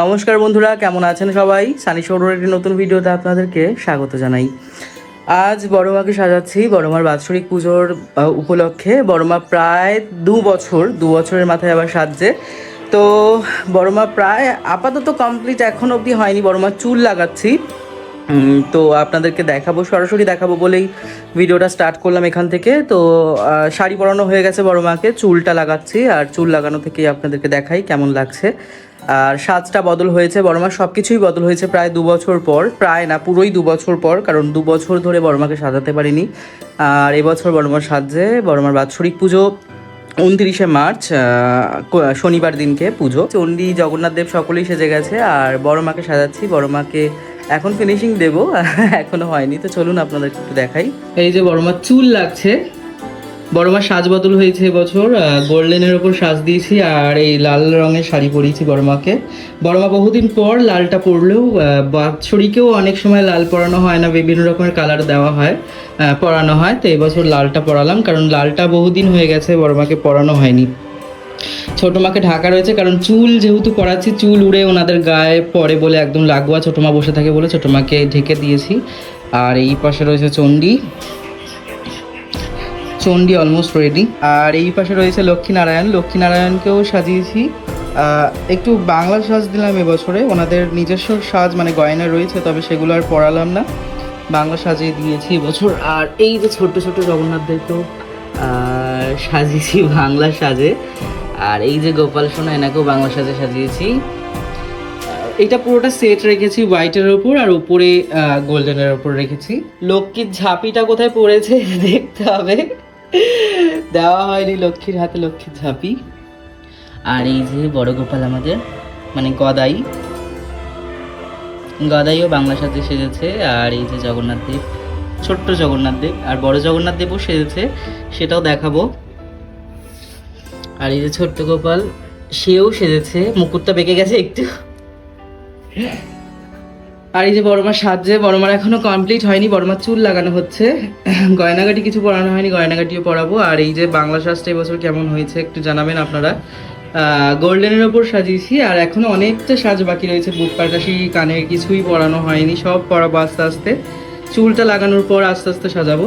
নমস্কার বন্ধুরা, কেমন আছেন সবাই? সানি সৌরের একটি নতুন ভিডিওতে আপনাদেরকে স্বাগত জানাই। আজ বড়মাকে সাজাচ্ছি, বড়মার বাৎসরিক পুজোর উপলক্ষে। বড়মা প্রায় দু বছর, দু বছরের মাথায় আবার সাজছে। তো বড়মা প্রায় আপাতত কমপ্লিট এখন অবধি হয়নি। বড়মার চুল লাগাচ্ছি। তো আপনাদেরকে দেখাবো, সরাসরি দেখাবো বলেই ভিডিওটা স্টার্ট করলাম এখান থেকে। তো শাড়ি পরানো হয়ে গেছে বড় মাকে, চুলটা লাগাচ্ছি আর চুল লাগানো থেকেই আপনাদেরকে দেখাই কেমন লাগছে। আর সাজটা বদল হয়েছে বড় মা সব কিছুই বদল হয়েছে প্রায় দু বছর পর, প্রায় না, পুরোই দু বছর পর, কারণ দু বছর ধরে বড় মাকে সাজাতে পারিনি। আর এবছর বড় মার সাজছে, বড় মার বাৎসরিক পুজো উনত্রিশে মার্চ শনিবার দিনকে পুজো। চণ্ডী, জগন্নাথ দেব সকলেই সেজে গেছে, আর বড় মাকে সাজাচ্ছি। বড় মাকে এখন ফিনিশিং দেব, এখনও হয়নি, তো চলুন আপনাদেরকে একটু দেখাই। এই যে বড় মার চুল লাগছে। বড়মার সাজ বদল হয়েছে এবছর গোল্ডেনের ওপর সাজ দিয়েছি, আর এই লাল রঙের শাড়ি পরিয়েছি বড় মাকে। বড় মা বহুদিন পর লালটা পরলেও বাৎসরিকেও অনেক সময় লাল পরানো হয় না, বিভিন্ন রকমের কালার দেওয়া হয় পরানো হয়, তো এবছর লালটা পরালাম, কারণ লালটা বহুদিন হয়ে গেছে বড় মাকে পরানো হয়নি। ছোট মাকে ঢাকা রয়েছে, কারণ চুল যেহেতু পড়াচ্ছি চুল উড়ে ওনাদের গায়ে পড়ে বলে একদম লাগোয়া ছোট মা বসে থাকে বলে ছোট মাকে ঢেকে দিয়েছি। আর এই পাশে রয়েছে চণ্ডী। চণ্ডী অলমোস্ট রেডি আর এই পাশে রয়েছে লক্ষ্মীনারায়ণ। লক্ষ্মীনারায়ণকেও সাজিয়েছি। একটু বাংলা সাজ দিলাম এবছরে। ওনাদের নিজস্ব সাজ মানে গয়না রয়েছে, তবে সেগুলো আর পড়ালাম না। বাংলা সাজিয়ে দিয়েছি এবছর। আর এই যে ছোট্ট ছোট্ট জগন্নাথদেরকেও সাজিয়েছি বাংলা সাজে। আর এই যে গোপাল সোনা, এনাকেও বাংলা সাজে সাজিয়েছি। এটা পুরোটা সেট রেখেছি হোয়াইটের ওপর আর উপরে গোল্ডেনের ওপর রেখেছি। লক্ষ্মীর ঝাঁপিটা কোথায় পড়েছে দেখতে হবে। দেওয়া হয়নি লক্ষ্মীর হাতে লক্ষ্মীর ঝাঁপি। আর এই যে বড় গোপাল আমাদের মানে গদাই। গদাইও বাংলা সাজে সেজেছে আর এই যে জগন্নাথ দেব, ছোট্ট জগন্নাথ দেব। আর বড় জগন্নাথ দেবও সেজেছে, সেটাও দেখাবো। আর এই যে ছোট্ট গোপাল, সেও সেজেছে, মুকুটটা বেঁকে গেছে একটু। আর এই যে বড়মার সাজছে বড়মার এখনও কমপ্লিট হয়নি, বড়মার চুল লাগানো হচ্ছে। গয়নাগাটি কিছু পরানো হয়নি, গয়নাগাটিও পরাবো। আর এই যে বাংলা সাজটা এবছর কেমন হয়েছে একটু জানাবেন আপনারা। গোল্ডেনের ওপর সাজিয়েছি, আর এখনও অনেকটা সাজ বাকি রয়েছে। বুক পাটাশি কানের কিছুই পরানো হয়নি, সব পরাবো আস্তে আস্তে। চুলটা লাগানোর পর আস্তে আস্তে সাজাবো।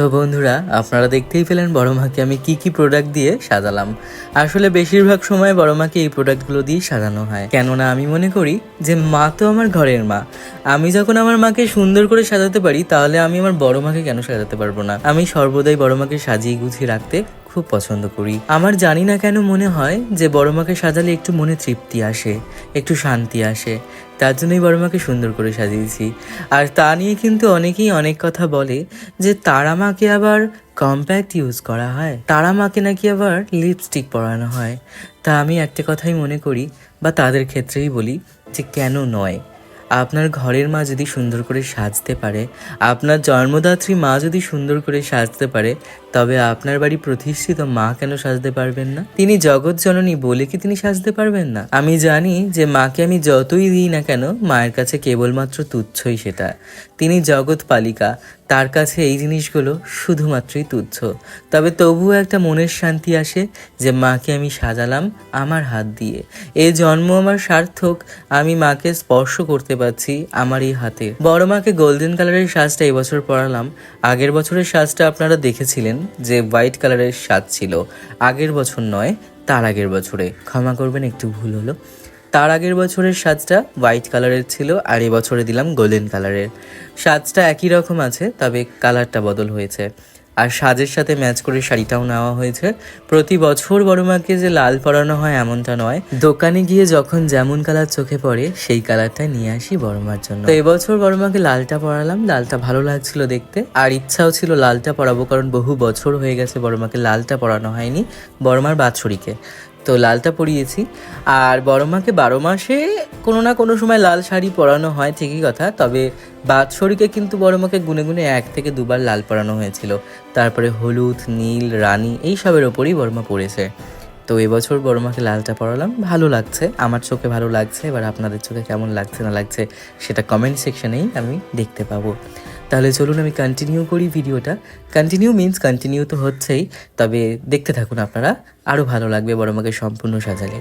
তো বন্ধুরা, আপনারা দেখতেই পেলেন বড় মাকে আমি কি কি প্রোডাক্ট দিয়ে সাজালাম। আসলে বেশিরভাগ সময় বড় মাকে এই প্রোডাক্টগুলো দিয়ে সাজানো হয়। কেননা আমি মনে করি যে মা তো আমার ঘরের মা। আমি যখন আমার মাকে সুন্দর করে সাজাতে পারি, তাহলে আমি আমার বড় মাকে কেন সাজাতে পারব না? আমি সর্বদাই বড় মাকে সাজিয়ে গুছিয়ে রাখতে খুব পছন্দ করি। আমার জানি না কেন মনে হয় যে বড় মাকে সাজালে একটু মনে তৃপ্তি আসে, একটু শান্তি আসে। তার জন্যই বড় মাকে সুন্দর করে সাজিয়েছি। আর তা নিয়ে কিন্তু অনেকেই অনেক কথা বলে যে তারা মাকে আবার কম্প্যাক্ট ইউজ করা হয়। তারা মাকে নাকি আবার লিপস্টিক পরানো হয়। তা আমি একটা কথাই মনে করি বা তাদের ক্ষেত্রেই বলি যে কেন নয়। আপনার ঘরের মা যদি সুন্দর করে সাজতে পারে, আপনার জন্মদাত্রী মা যদি সুন্দর করে সাজতে পারে, তবে আপনার বাড়ি প্রতিষ্ঠিত মা কেন সাজতে পারবেন না? তিনি জগৎ জননী বলে কি তিনি সাজতে পারবেন না? আমি জানি যে মাকে আমি যতই দিই না কেন, মায়ের কাছে কেবলমাত্র তুচ্ছই সেটা। তিনি জগৎ পালিকা, তার কাছে এই জিনিসগুলো শুধুমাত্রই তুচ্ছ। তবে তবুও একটা মনের শান্তি আসে যে মাকে আমি সাজালাম আমার হাত দিয়ে। এই জন্ম আমার সার্থক, আমি মাকে স্পর্শ করতে পারছি আমার এই হাতে। বড় মাকে গোল্ডেন কালারের সাজটা এবছর পরালাম। আগের বছরের সাজটা আপনারা দেখেছিলেন যে হোয়াইট কালারের সাজ ছিল। আগের বছর নয়, তার আগের বছরে। ক্ষমা করবেন, একটু ভুল হলো। তার আগের বছরের সাজটা হোয়াইট কালারের ছিল আর এবছরে দিলাম গোল্ডেন কালারের। সাজটা একই রকম আছে, তবে কালারটা বদল হয়েছে। আর সাজের সাথে ম্যাচ করে শাড়িটাও নেওয়া হয়েছে। প্রতি বছর বড় মাকে যে লাল পরানো হয় এমনটা নয়। দোকানে গিয়ে যখন যেমন কালার চোখে পড়ে, সেই কালারটা নিয়ে আসি বড় মার জন্য। তো এবছর বড় মাকে লালটা পরালাম, লালটা ভালো লাগছিল দেখতে। আর ইচ্ছাও ছিল লালটা পরাবো, কারণ বহু বছর হয়ে গেছে বড় মাকে লালটা পরানো হয়নি বড় মার বাৎসরিকে। তো লালটা পরিয়েছি। আর বড় মাকে বারো মাসে কোনো না কোনো সময় লাল শাড়ি পরানো হয়, ঠিকই কথা। তবে বাৎসরিকে কিন্তু বড় মাকে গুনে গুনে এক থেকে দুবার লাল পরানো হয়েছিল। তারপরে হলুদ, নীল, রানী এই সবের ওপরই বড়মা পড়েছে। তো এবছর বড় মাকে লালটা পরালাম। ভালো লাগছে। আমার চোখে ভালো লাগছে। এবার আপনাদের চোখে কেমন লাগছে না লাগছে, সেটা কমেন্ট সেকশনেই আমি দেখতে পাবো। তাহলে চলুন আমি কন্টিনিউ করি ভিডিওটা কন্টিনিউ মিনস কন্টিনিউ তো হচ্ছেই, তবে দেখতে থাকুন আপনারা আরও ভালো লাগবে বড় মাকে সম্পূর্ণ সাজালে।